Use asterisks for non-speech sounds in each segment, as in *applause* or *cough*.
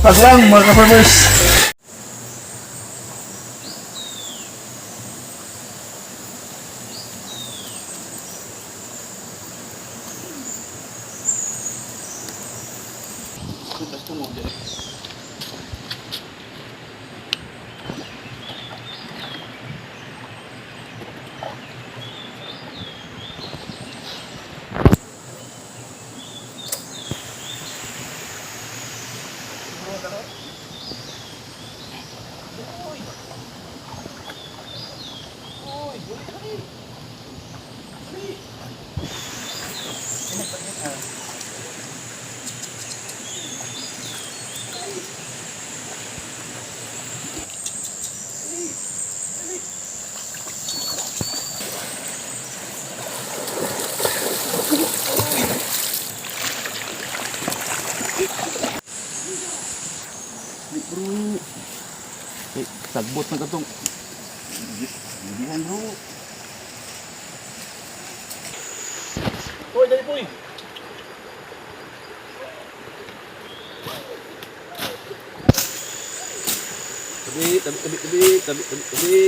Sipag lang mga ka-farmers. Bro. Eh, tagbot na katong. Hindi bro. Hoy, dali po Tabi, tabi, tabi, tabi, tabi, tabi, tabi.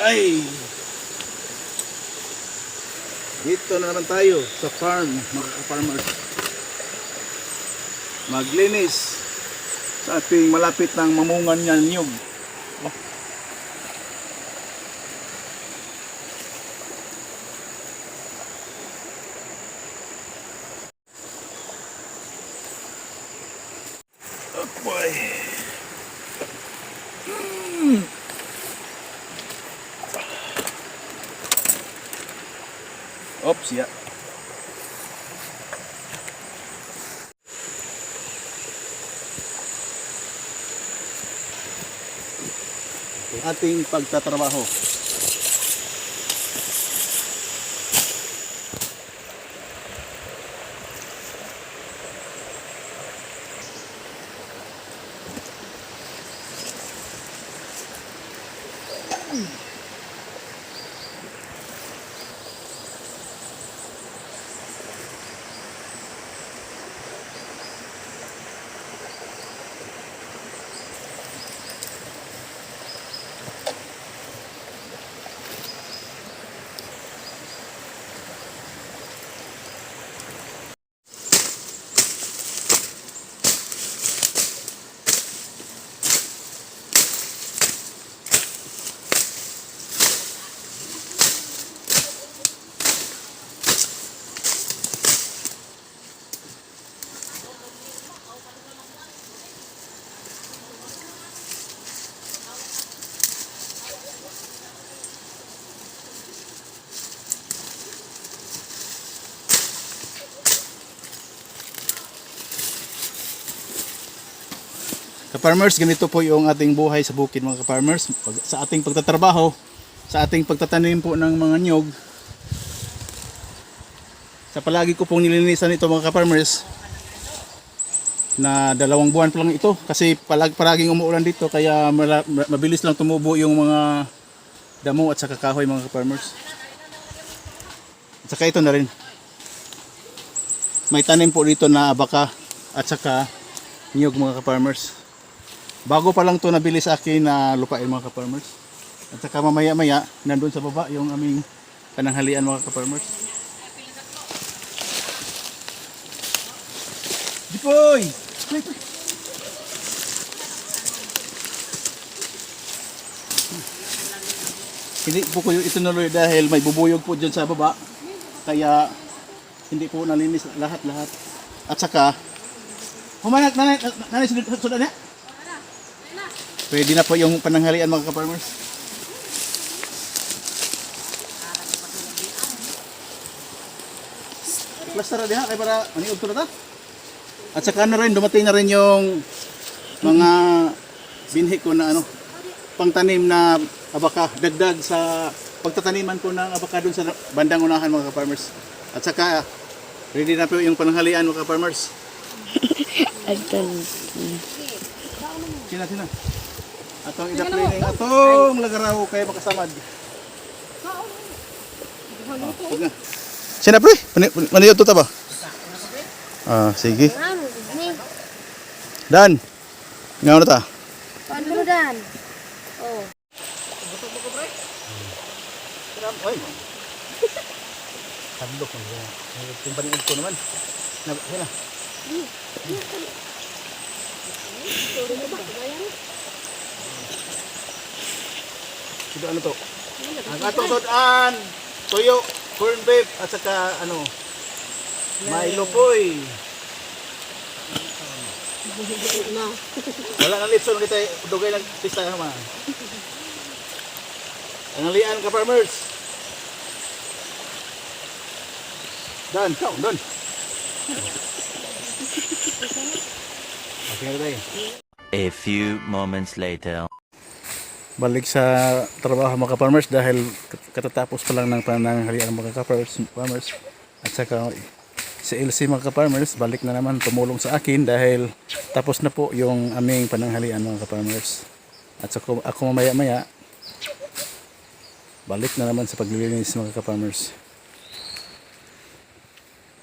Ay! Dito na naman tayo sa farm, mga farmers. Maglinis sa ating malapit ng mamungan niya niyog. Oh. Boy. Mm. Oops, yeah. Ating pagtatrabaho. Ka-farmers, ganito po yung ating buhay sa bukid mga ka-farmers. Sa ating pagtatrabaho, sa ating pagtatanim po ng mga nyog, sa palagi ko pong nilinisan ito mga ka-farmers, na dalawang buwan pa lang ito kasi palag palaging umuulan dito kaya mabilis lang tumubo yung mga damo at saka kahoy mga ka-farmers. At saka ito na rin. May tanim po dito na abaka at saka niyog mga ka-farmers. Bago pa lang to nabili sa akin na lupain mga ka-farmers. At saka mamaya maya, nandun sa baba yung aming pananghalian mga ka-farmers. Dipoy! Hindi po ko yung itinuloy dahil may bubuyog po dyan sa baba. Kaya hindi po nalinis lahat-lahat. At saka, humanak nanay, nanay, sunod, sunod na? Pwede na po yung pananghalian mga ka-farmers. Plaster na diha kay para maniud to na ta. At saka na rin dumating na rin yung mga binhi ko na ano pangtanim na abaka dagdag sa pagtataniman ko ng abaka dun sa bandang unahan mga ka-farmers. At saka ready na po yung pananghalian mga ka-farmers. *laughs* Agtan. Sina sina. Atong ida-planning atong lagaraw kay makasamad. Na. Sina pre? Mani- Maniyot to ta ba? Ah, sige. Dan. Ngayon na ta. Paano mo dan? Oh. Hadlok mo. Yung paniid ko naman. Na, yan na. Ito ano to? Ang atong tudan, tuyo, corn beef, at saka ano, Milo poy. Wala nang litson kita dugay lang pista ma. Ang lian ka farmers. Dan, kau, dan. Okay. A few moments later. Balik sa trabaho mga farmers dahil katatapos pa lang ng pananghalian ng mga farmers, farmers. At saka si LC mga farmers balik na naman tumulong sa akin dahil tapos na po yung aming pananghalian mga farmers. At saka ako mamaya maya balik na naman sa paglilinis mga farmers.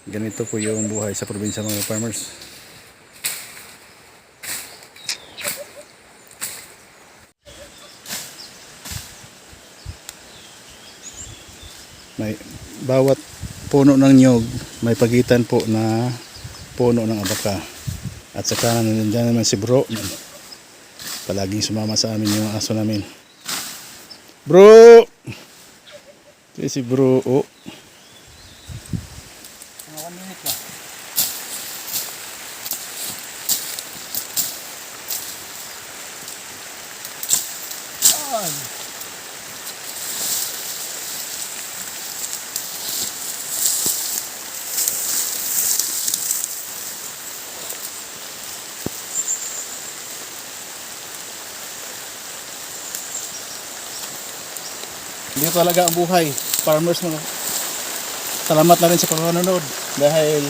Ganito po yung buhay sa probinsya mga farmers. May bawat puno ng nyog may pagitan po na puno ng abaka. At saka nandiyan naman si bro. Palaging sumama sa amin yung aso namin. Bro! Ito si bro oh. Dito talaga ang buhay. Farmers mga salamat na rin sa panonood dahil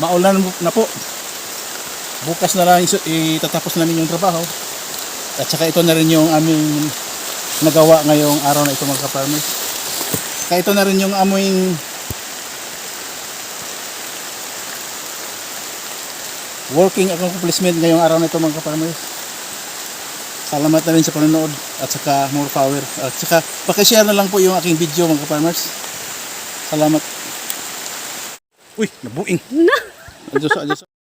maulan na po. Bukas na lang itatapos namin yung trabaho. At saka ito na rin yung aming nagawa ngayong araw na ito mga ka-farmers. Kaya ito na rin yung aming working accomplishment ngayong araw na ito mga ka-farmers. Salamat na rin sa panonood at saka more power. At saka pakishare na lang po yung aking video mga farmers. Salamat. Uy, nabuing. Na. Adjust, adjust.